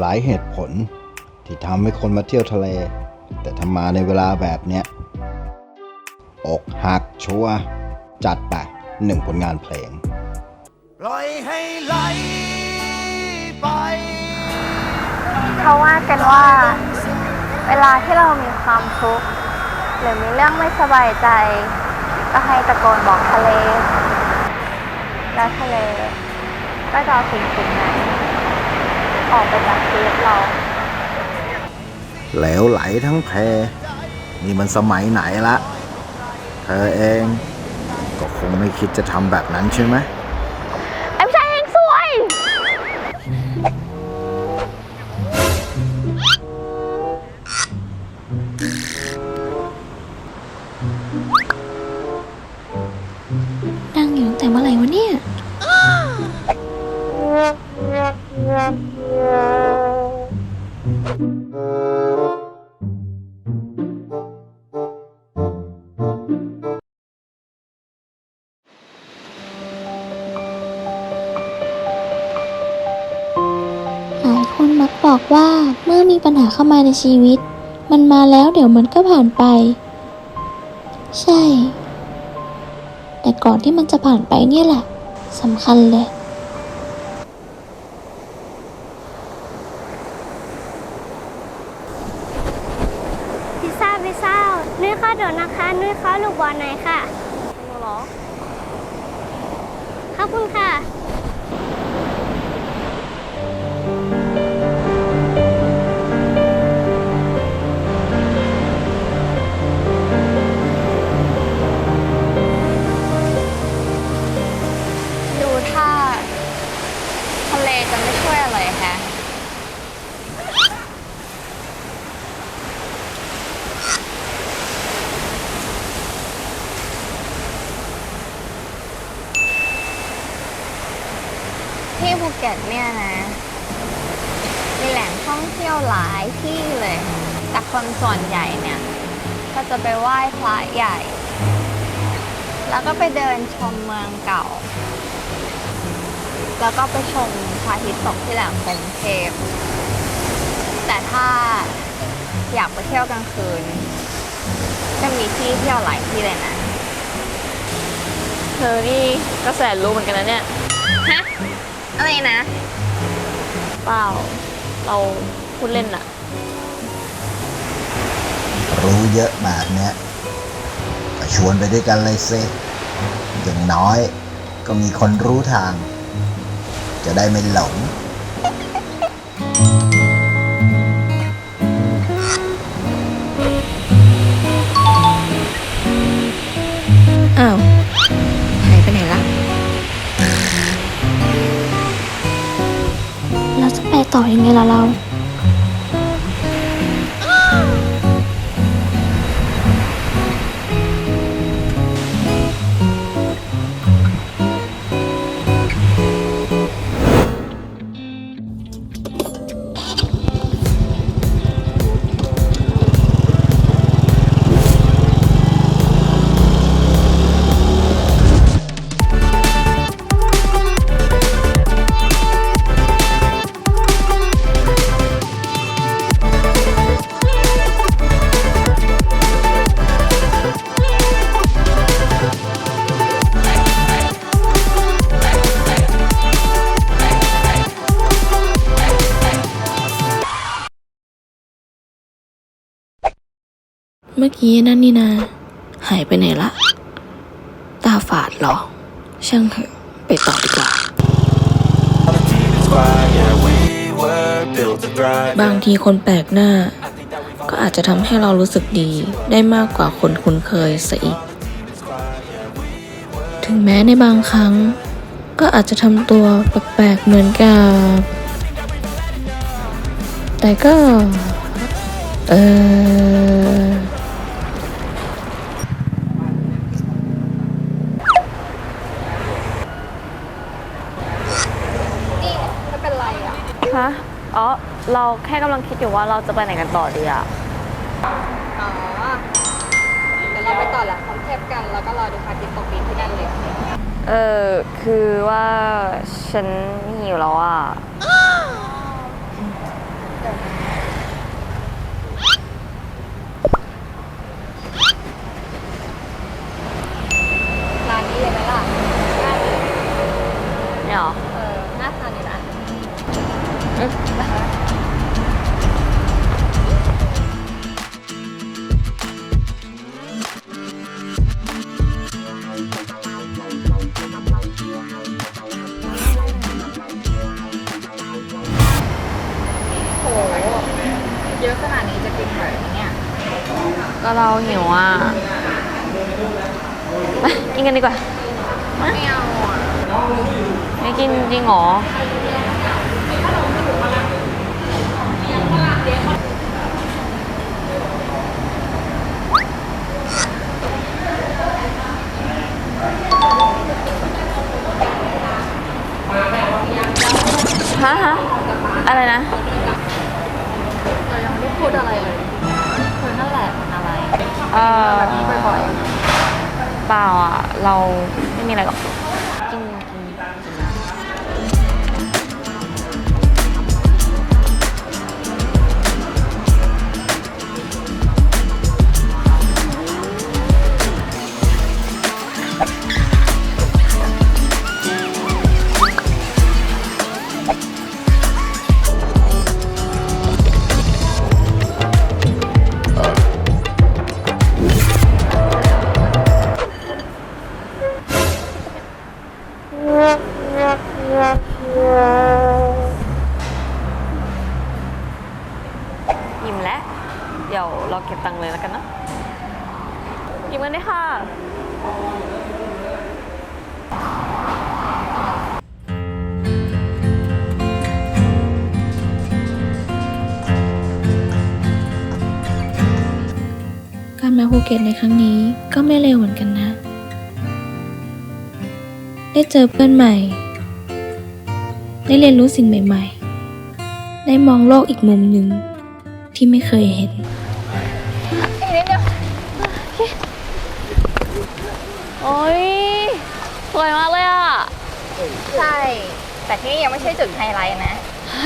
หลายเหตุผล ที่ทำให้คนมาเที่ยวทะเล แต่ถ้ามาในเวลาแบบเนี้ยอกหักชัวร์จัดไปหนึ่งผลงานเพลงปล่อยให้ไหลไปเขาว่ากันว่า เวลาที่เรามีความทุกข์หรือมีเรื่องไม่สบายใจ ก็ให้ตะโกนบอกทะเล แล้วทะเลก็จะเอาสิ่งสิ่งนั้น ออกไปจากเคสเราเหลวไหลทั้งแพรนี่มันสมัยไหนละ เธอเอง ก็คงไม่คิดจะทำแบบนั้นใช่ไหม คนมักบอกว่าเมื่อมีปัญหาเข้ามาในชีวิต มันมาแล้วเดี๋ยวมันก็ผ่านไป ใช่ แต่ก่อนที่มันจะผ่านไปเนี่ยแหละสำคัญเลย ก็ตเนี่ยนะ มีแหล่งท่องเที่ยวหลายที่เลย แต่คนส่วนใหญ่เนี่ย ก็จะไปไหว้พระใหญ่ แล้วก็ไปเดินชมเมืองเก่า แล้วก็ไปชมพระอาทิตย์ตกที่แหลมพรหมเทพ แต่ถ้าอยากไปเที่ยวกลางคืนก็มีที่เที่ยวหลายที่เลยนะ เธอนี่ก็แสนรู้เหมือนกันนะเนี่ย ฮะ อะไรนะ เปล่า เราพูดเล่นอะรู้เยอะแบบเนี้ยก็ชวนไปด้วยกันเลยสิอย่างน้อยก็มีคนรู้ทาง จะได้ไม่หลง ไป มื่อกี้นั่นนี่นา หายไปไหนละ ตาฝาดเหรอ ช่างเถอะ ไปต่อดีกว่า บางทีคนแปลกหน้า ก็อาจจะทำให้เรารู้สึกดีได้มากกว่าคนคุ้นเคยซะอีก ถึงแม้ในบางครั้ง ก็อาจจะทำตัวแปลกๆเหมือนกับ แต่ก็ เออ ราแค่กำลังคิดอยู่ว่าเราจะไปไหนกันต่อดีอะอ๋อเดี๋เราไปต่อแหละพร้อเทปกัน แล้วก็รอดูพาทิตย์ตกดินที่นั่เลย เออคือว่าฉันหิวแล้วอะร้านนี้เลยไหมล่ะเนี่ยเหรอเออหน้าตาดีนะ เยอะขนาดนี้จะกินไหวไหมเนี่ย ก็เราหิวอะไปกินกันดีกว่า ไม่เอาอะไม่กินจริงเหรอ ฮะฮะอะไรนะ เรายังไม่ได้ พูดอะไรเลยเธอนั่นแหละมันอะไรเออแบบนี้บ่อยเปล่าอะ เราไม่มีอะไรหรอก ดี๋ยวเราเก็บตังค์เลยแล้วกันนะกินกันด้วยค่ะ การมาภูเก็ตในครั้งนี้ก็ไม่เร็วเหมือนกันนะ ได้เจอเพื่อนใหม่ ได้เรียนรู้สิ่งใหม่ ๆ ได้มองโลกอีกมุมหนึ่งที่ไม่เคยเห็น โอ้ยสวยมากเลยอะๆใช่ แต่ที่นี่ยังไม่ใช่จุดไฮไลท์นะ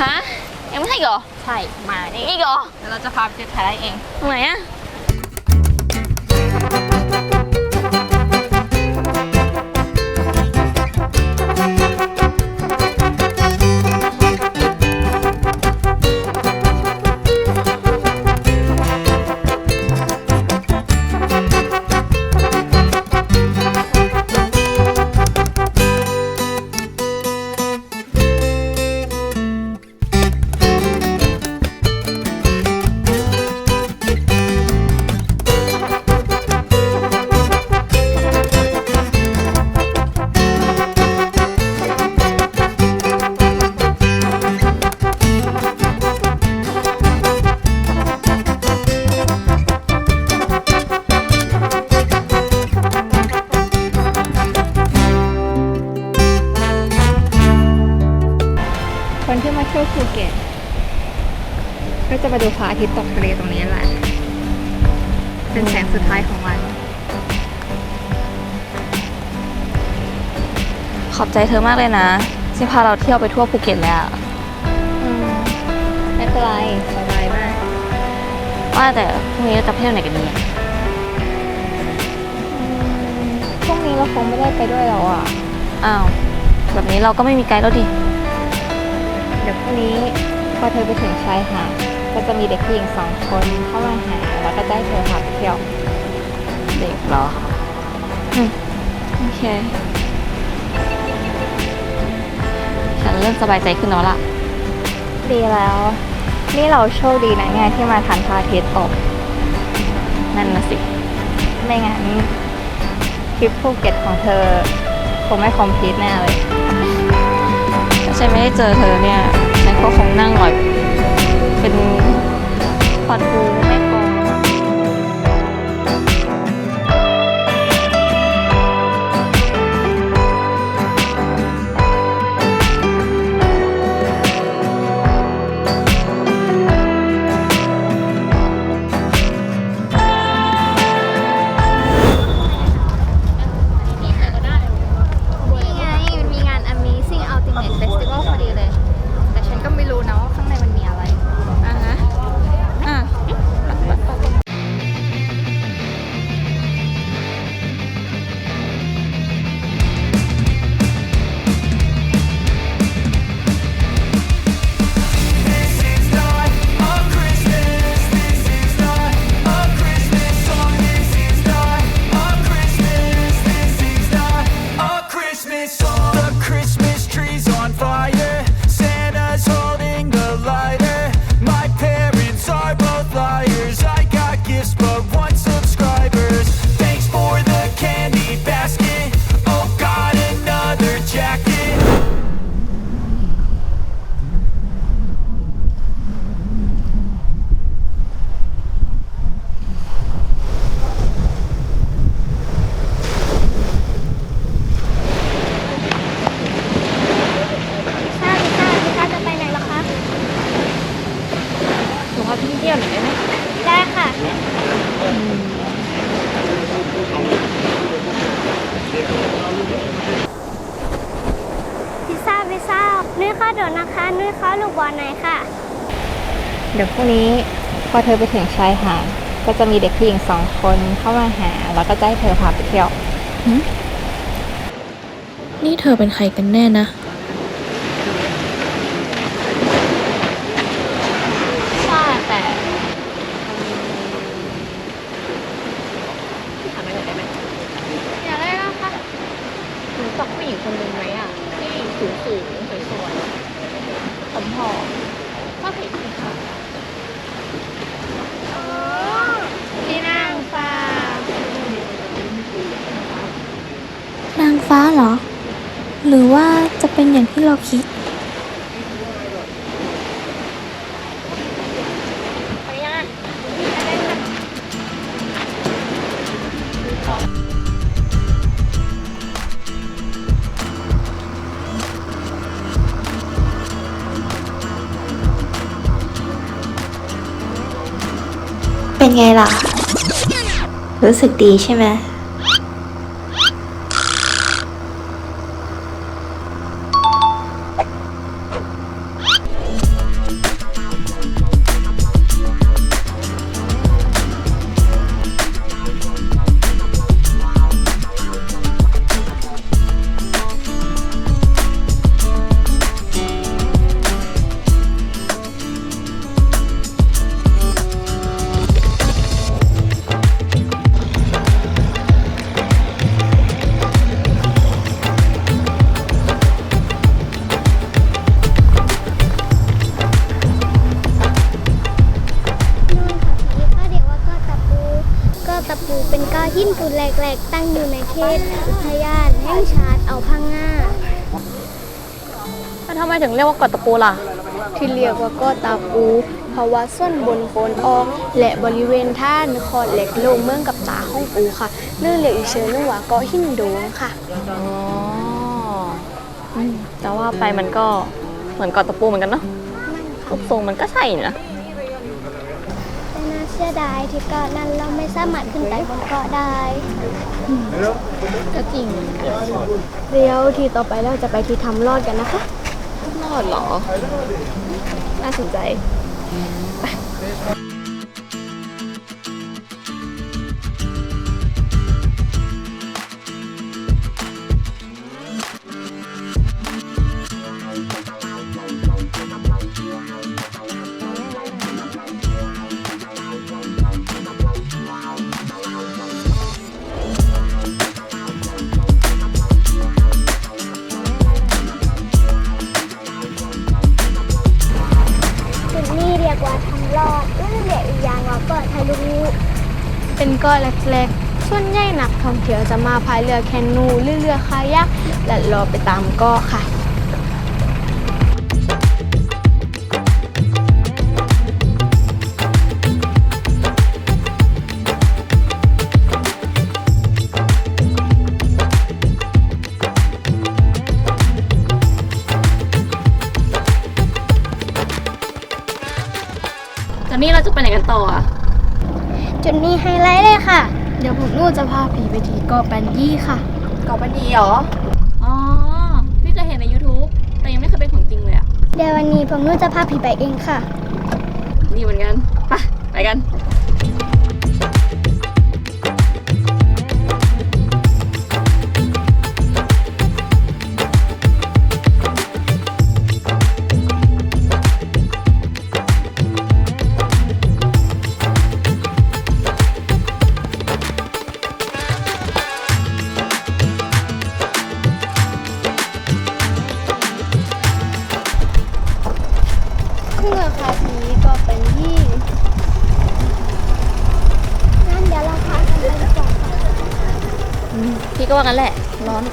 ฮะ ยังไม่ใช่อีกเหรอ ใช่ มานี่อีกเหรอ เดี๋ยวเราจะพาไปจุดไฮไลท์เอง ตรงไหนอะ แสงสุดท้ายของวัน ขอบใจเธอมากเลยนะ ที่พาเราเที่ยวไปทั่วภูเก็ตเลยอะอืมไม่เป็นไรสบายมาก ว่าแต่พรุ่งนี้เราจะไปเที่ยวไหนกันดีอะพรุ่งนี้เราคงไม่ได้ไปด้วยแล้วอะ อ้าว แบบนี้เราก็ไม่มีไกด์แล้วดิ เดี๋ยวพรุ่งนี้พอเธอไปถึงชายหาด ก็จะมีเด็กผู้หญิงสองคนเข้ามาหาแล้วก็จะให้เธอพาไปเที่ยวเด็กเหรออืมโอเค ฉันเริ่มสบายใจขึ้นแล้วล่ะ ดีแล้ว นี่เราโชคดีนะเนี่ยที่มาทันพระอาทิตย์ตก นั่นนะสิ ไม่งั้นทริปภูเก็ตของเธอคงไม่คอมพลีทแน่เลย ถ้าฉันไม่ได้เจอเธอเนี่ย ฉันก็คงนั่งหลอยเป็นปลาทูแม่กล อน่อด้ไหม Christmas. ได้ค่ะพิซซ่าพิซซ่านุ้ยข้าวโดดนะคะ นุ้ยข้าวลูกบอลไหนค่ะ เดี๋ยวพรุ่งนี้พอเธอไปถึงชายหาดก็จะมีเด็กผู้หญิงสองคนเข้ามาหา แล้วก็จะให้เธอพาไปเที่ยว นี่เธอเป็นใครกันแน่นะ ใช่แต่ถามอะไรหน่อยได้ไหมอยากได้นะคะ จักผู้หญิงคนหนึ่งไหมอะ ที่สูงสูงสวยสวยๆผมหอมก็เห็นค่ะพี่นางฟ้านางฟ้าเหรอ หรือว่าจะเป็นอย่างที่เราคิด เป็นไงล่ะ รู้สึกดีใช่ไหม แหลกตั้งอยู่ในเขตอุทยานแห่งชาติเอาพังงาแล้วทำไมถึงเรียกว่าเกาะตะปูล่ะ ที่เรียกว่าก้อตาปู เพราะว่าส่วนบนโคนออก และบริเวณท่านคอดเหล็กลงเมืองกับตาห้องปูค่ะเนื่องเรียกอีกเชิญนึงว่าเกาะหินโดงค่ะอ๋ออืมแต่ว่าไปมันก็เหมือนเกาะตะปูเหมือนกันเนาะรูปทรงมันก็ใช่นะ สียดายที่เกาะนั้นเราไม่สามารถขึ้นไปบนเกาะได้ก็จริง เดี๋ยวทีต่อไปเราจะไปที่ทำรอดกันนะคะ รอดเหรอ น่าสนใจ ก้อนเล็กๆ ส่วนใหญ่นักท่องเที่ยวจะมาพายเรือแคนูหรือเรือคายักและรอไปตามเกาะค่ะตอนนี้เราจะไปไหนกันต่ออะ จุดนี้ไฮไลท์เลยค่ะ เดี๋ยวผมนู่นจะพาผีไปที่เกาะแปนยี่ค่ะ เกาะปันยีเหรอ อ๋อ พี่เคยเห็นใน YouTube แต่ยังไม่เคยเป็นของจริงเลยอะเดี๋ยววันนี้ผมนุ่นจะพาผีไปเองค่ะนี่เหมือนกัน ไป ไปกัน พี่ก็ว่ากันแหละ ร้อน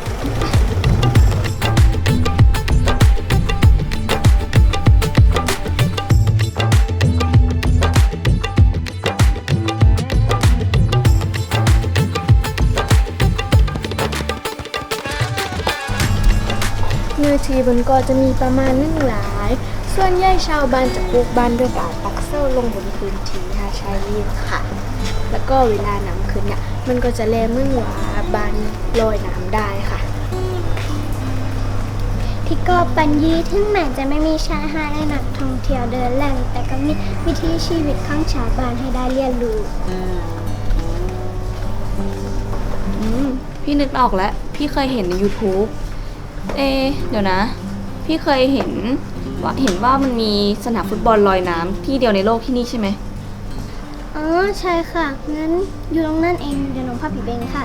เนื้อที่บนเกาะจะมีประมาณนึ่งหลาย ส่วนใหญ่ชาวบ้านจะปลูกบ้านด้วยการปักเส้าลงบนพื้นที่หาชายลีนค่ะ แล้วก็เวลาน้ำขึ้นเนี่ยมันก็จะแลเหมือนว่าบานลอยน้ำได้ค่ะ ที่เกาะปัญญีถึงแม้จะไม่มีชายหาดและนักท่องเที่ยวเดินเล่นแต่ก็มีวิถีชีวิตของชาวบ้านให้ได้เรียนรู้อืมพี่นึกออกแล้ว พี่เคยเห็นใน YouTube เอะเดี๋ยวนะ พี่เคยเห็นว่าเห็นว่ามันมีสนามฟุตบอลลอยน้ำที่เดียวในโลกที่นี่ใช่ไหม อ๋อใช่ค่ะ งั้นอยู่ตรงนั้นเอง เดี๋ยวหนูพาผีเบงค่ะ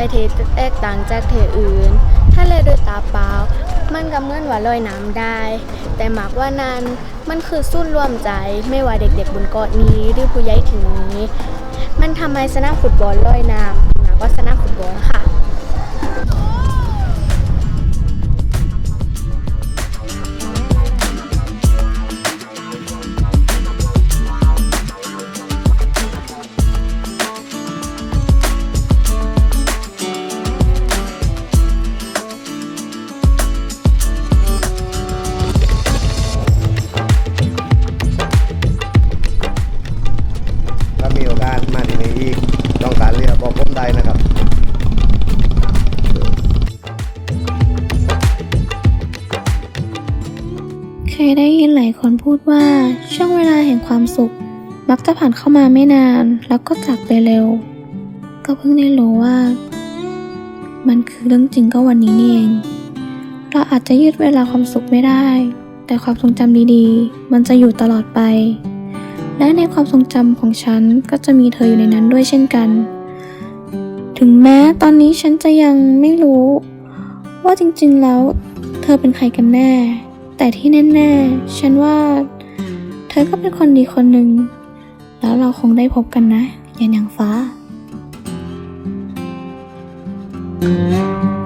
แต่เทแตกต่างจากเทอื่น ถ้าเลยด้วยตาเปล่า มันก็เหมือนว่าลอยน้ำได้ แต่หมากว่านั้นมันคือสุ่นรวมใจไม่ว่าเด็กๆบนเกาะนี้หรือผู้ใหญ่ถึงนี้ มันทำให้สนามฟุตบอลลอยน้ำหมากว่าสนามฟุตบอลค่ะ มักจะผ่านเข้ามาไม่นานแล้วก็จากไปเร็ว ก็เพิ่งได้รู้ว่า มันคือเรื่องจริงก็วันนี้นี่เอง เราอาจจะยืดเวลาความสุขไม่ได้ แต่ความทรงจำดีๆ มันจะอยู่ตลอดไป และในความทรงจำของฉันก็จะมีเธออยู่ในนั้นด้วยเช่นกัน ถึงแม้ตอนนี้ฉันจะยังไม่รู้ ว่าจริงๆแล้วเธอเป็นใครกันแน่ แต่ที่แน่ๆ ฉันว่าเธอก็เป็นคนดีคนหนึ่ง แล้วเราคงได้พบกันนะ ยันยังฟ้า「